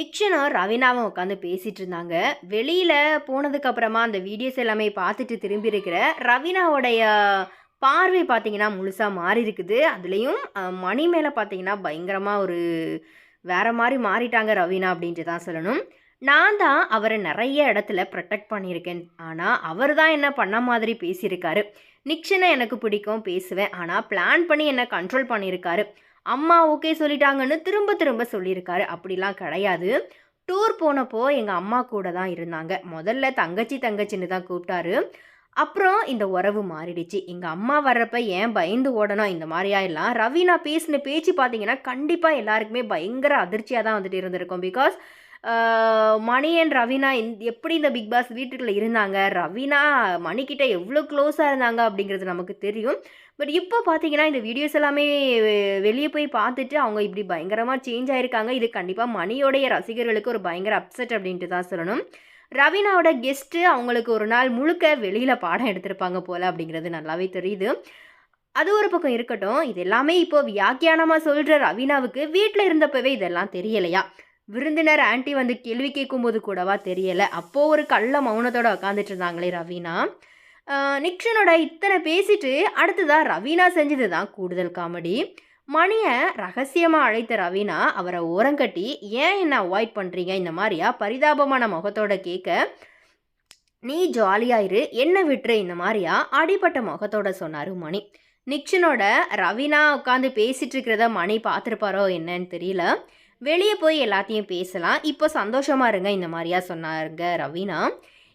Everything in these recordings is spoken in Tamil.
நிக்ஷனும் ரவீனாவும் உட்காந்து பேசிகிட்டு இருந்தாங்க. வெளியில் போனதுக்கப்புறமா அந்த வீடியோஸ் எல்லாமே பார்த்துட்டு திரும்பி இருக்கிற ரவீனாவுடைய பார்வை பார்த்தீங்கன்னா முழுசாக மாறி இருக்குது. அதுலேயும் மணி மேலே பார்த்தீங்கன்னா பயங்கரமாக ஒரு வேற மாதிரி மாறிட்டாங்க ரவீனா அப்படின்ட்டு தான் சொல்லணும். நான் தான் அவரை நிறைய இடத்துல ப்ரொடெக்ட் பண்ணியிருக்கேன். ஆனால் அவர் தான் என்ன பண்ண மாதிரி பேசியிருக்காரு. நிக்ஷனை எனக்கு பிடிக்கும் பேசுவேன். ஆனால் பிளான் பண்ணி என்னை கண்ட்ரோல் பண்ணியிருக்காரு. அம்மா ஓகே சொல்லிட்டாங்கன்னு திரும்ப திரும்ப சொல்லியிருக்காரு. அப்படிலாம் கிடையாது. டூர் போனப்போ எங்கள் அம்மா கூட தான் இருந்தாங்க. முதல்ல தங்கச்சி தங்கச்சின்னு தான் கூப்பிட்டாரு. அப்புறம் இந்த உறவு மாறிடுச்சு. எங்கள் அம்மா வர்றப்ப ஏன் பயந்து ஓடணும்? இந்த மாதிரியா எல்லாம் நான் பேசின பேச்சு பார்த்தீங்கன்னா கண்டிப்பாக எல்லாருக்குமே பயங்கர அதிர்ச்சியாக தான் வந்துட்டு இருந்திருக்கும். பிகாஸ் மணி அண்ட் ரவீனா இந் எப்படி இந்த பிக் பாஸ் வீட்டுக்குள்ளே இருந்தாங்க? ரவீனா மணிக்கிட்ட எவ்வளோ க்ளோஸாக இருந்தாங்க அப்படிங்கிறது நமக்கு தெரியும். பட் இப்போ பார்த்தீங்கன்னா இந்த வீடியோஸ் எல்லாமே வெளியே போய் பார்த்துட்டு அவங்க இப்படி பயங்கரமாக சேஞ்ச் ஆகிருக்காங்க இது கண்டிப்பாக மணியோடைய ரசிகர்களுக்கு ஒரு பயங்கர அப்செட் அப்படின்ட்டு தான் சொல்லணும். ரவீனாவோட கெஸ்ட்டு அவங்களுக்கு ஒரு நாள் முழுக்க வெளியில் பாடம் எடுத்திருப்பாங்க போல் அப்படிங்கிறது நல்லாவே தெரியுது. அது ஒரு பக்கம் இருக்கட்டும். இது எல்லாமே இப்போ வியாக்கியானமாக சொல்கிற ரவீனாவுக்கு வீட்டில் இருந்தப்பவே இதெல்லாம் தெரியலையா? விருந்தினர் ஆன்ட்டி வந்து கேள்வி கேட்கும்போது கூடவா தெரியலை. அப்போது ஒரு கள்ள மௌனத்தோட உட்காந்துட்டு இருந்தாங்களே ரவீனா. நிக்ஷனோட இத்தனை பேசிட்டு அடுத்ததாக ரவீனா செஞ்சது தான் கூடுதல் காமெடி. மணியை ரகசியமாக அழைத்த ரவீனா அவரை ஓரங்கட்டி ஏன் என்ன அவாய்ட் பண்ணுறீங்க இந்த மாதிரியா பரிதாபமான முகத்தோட கேட்க நீ ஜாலியாயிரு என்ன விட்டுரு இந்த மாதிரியா? அடிப்பட்ட முகத்தோட சொன்னார் மணி. நிக்ஷனோட ரவீனா உட்காந்து பேசிகிட்டு இருக்கிறத மணி பார்த்துருப்பாரோ என்னன்னு தெரியல. வெளியே போய் எல்லாத்தையும் பேசலாம். இப்போ சந்தோஷமாக இருங்க இந்த மாதிரியா சொன்னாருங்க ரவீனா.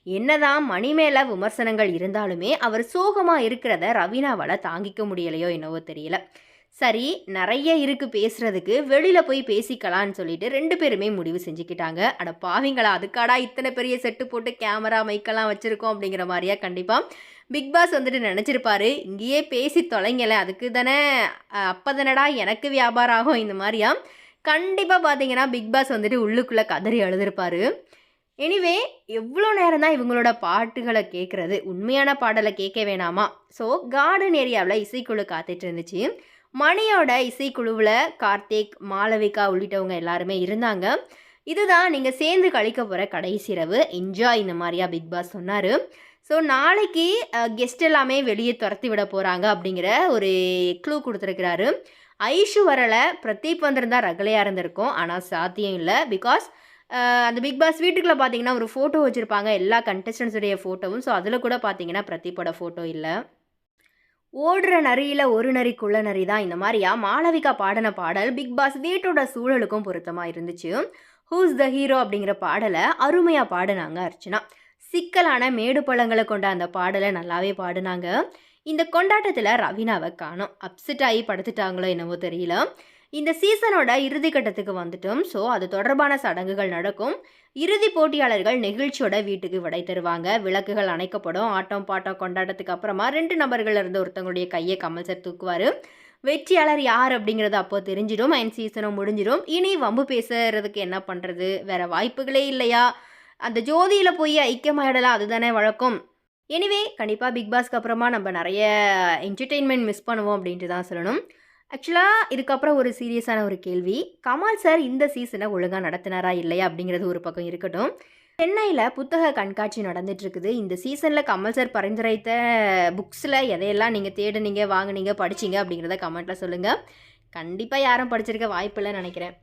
என்னதான் மணி மேலே விமர்சனங்கள் இருந்தாலுமே அவர் சோகமாக இருக்கிறத ரவீனாவால் தாங்கிக்க முடியலையோ என்னவோ தெரியல. சரி நிறைய இருக்குது பேசுகிறதுக்கு வெளியில் போய் பேசிக்கலான்னு சொல்லிட்டு ரெண்டு பேருமே முடிவு செஞ்சுக்கிட்டாங்க. அட பாவிங்களா அதுக்காடா இத்தனை பெரிய செட்டு போட்டு கேமரா மைக்கெல்லாம் வச்சுருக்கோம் அப்படிங்கிற மாதிரியா கண்டிப்பாக பிக் பாஸ் வந்துட்டு நினச்சிருப்பாரு. இங்கேயே பேசி தொலைங்கலை அதுக்கு தானே அப்போ தானடா எனக்கு வியாபாரம் ஆகும் இந்த மாதிரியா? கண்டிப்பாக பார்த்தீங்கன்னா பிக் பாஸ் வந்துட்டு உள்ளுக்குள்ளே கதறி அழுதுருப்பாரு. எனிவே எவ்வளோ நேரம் தான் இவங்களோட பாட்டுகளை கேட்குறது உண்மையான பாடலை கேட்க வேணாமா? ஸோ கார்டன் ஏரியாவில் இசைக்குழு காத்துட்டு இருந்துச்சு. மணியோட இசைக்குழுவில் கார்த்திக் மாளவிகா உள்ளிட்டவங்க எல்லாருமே இருந்தாங்க. இதுதான் நீங்கள் சேர்ந்து கழிக்க போகிற கடைசி இரவு. என்ஜாய் இந்த மாதிரியா பிக் பாஸ் சொன்னார். ஸோ நாளைக்கு கெஸ்ட் எல்லாமே வெளியே துரத்தி விட போகிறாங்க அப்படிங்கிற ஒரு க்ளூ கொடுத்துருக்கிறாரு. ஐஷு வரலை பிரதீப் வந்திருந்தால் ரகலையாக இருந்திருக்கும் ஆனால் சாத்தியம் இல்லை. பிகாஸ் அந்த பிக் பாஸ் வீட்டுக்குள்ளே பார்த்தீங்கன்னா ஒரு ஃபோட்டோ வச்சுருப்பாங்க எல்லா கண்டஸ்டன்ஸுடைய ஃபோட்டோவும் ஸோ அதில் கூட பார்த்தீங்கன்னா பிரதீப்போட ஃபோட்டோ இல்லை. ஓடுற நரியில் ஒரு நரி குள்ள நரி தான் இந்த மாதிரியா? மாளவிகா பாடின பாடல் பிக் பாஸ் வீட்டோட சூழலுக்கும் பொருத்தமாக இருந்துச்சு. ஹூஸ் த ஹீரோ அப்படிங்கிற பாடலை அருமையாக பாடினாங்க அர்ச்சனா. சிக்கலான மேடு பழங்களை கொண்ட அந்த பாடலை நல்லாவே பாடினாங்க. இந்த கொண்டாட்டத்தில் ரவீனாவை காணும். அப்செட் ஆகி படுத்துட்டாங்களோ என்னவோ தெரியல. இந்த சீசனோட இறுதி கட்டத்துக்கு வந்துட்டோம். ஸோ அது தொடர்பான சடங்குகள் நடக்கும். இறுதி போட்டியாளர்கள் நெகிழ்ச்சியோட வீட்டுக்கு விடை தருவாங்க. விளக்குகள் அணைக்கப்படும். ஆட்டம் பாட்டம் கொண்டாட்டத்துக்கு அப்புறமா ரெண்டு நபர்கள் இருந்து ஒருத்தவங்களுடைய கையை கமல் சார் தூக்குவார். வெற்றியாளர் யார் அப்படிங்கிறது அப்போ தெரிஞ்சிடும். அண்ட் சீசனும் முடிஞ்சிடும். இனி வம்பு பேசுறதுக்கு என்ன பண்ணுறது வேற வாய்ப்புகளே இல்லையா? அந்த ஜோதியில் போய் ஐக்கியமாயிடலாம். அதுதானே வழக்கம். எனிவே கண்டிப்பாக பிக் பாஸ்க்கு அப்புறமா நம்ம நிறைய என்டர்டெயின்மெண்ட் மிஸ் பண்ணுவோம் அப்படின்ட்டு தான் சொல்லணும். ஆக்சுவலாக இதுக்கப்புறம் ஒரு சீரியஸான ஒரு கேள்வி. கமால் சார் இந்த சீசனை ஒழுங்காக நடத்தினாரா இல்லையா அப்படிங்கிறது ஒரு பக்கம் இருக்கட்டும். சென்னையில் புத்தக கண்காட்சி நடந்துட்டுருக்குது. இந்த சீசனில் கமல் சார் பரிந்துரைத்த புக்ஸில் எதையெல்லாம் நீங்கள் தேடுனீங்க வாங்குனீங்க படிச்சீங்க அப்படிங்கிறத கமெண்ட்டில் சொல்லுங்கள் கண்டிப்பாக யாரும் படிச்சிருக்க வாய்ப்பில்லைன்னு நினைக்கிறேன்.